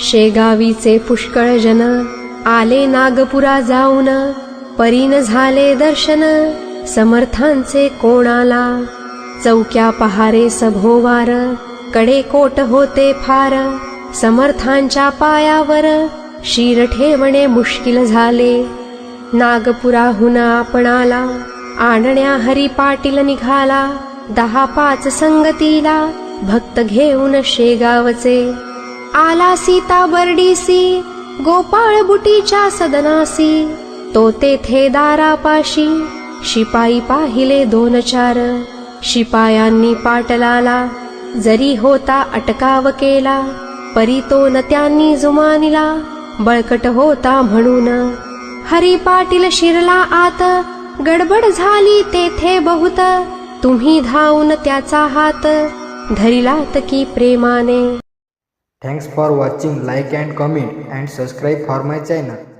शेगावीचे पुष्कळ जन आले नागपुरा जाऊन परीन झाले दर्शन समर्थांचे कोणाला? चौक्या पहारे सभोवारकडे कोट होते फार समर्थांच्या पायावर शिर ठेवणे मुश्किल झाले. नागपुराहून आपणाला आणण्या हरी पाटील निघाला दहा पाच संगतीला भक्त घेऊन शेगावचे आला सीता बर्डीसी गोपाळ बुटीच्या सदनासी. तो तेथे दारापाशी शिपाई पाहिले दोन चार. शिपायांनी पाटलाला जरी होता अटकाव केला परी तो न त्यांनी जुमानिला बळकट होता म्हणून. हरी पाटील शिरला आत गडबड झाली तेथे बहुत. तुम्ही धावून त्याचा हात धरिलात की प्रेमाने. Thanks for watching. Like and comment and subscribe for my channel.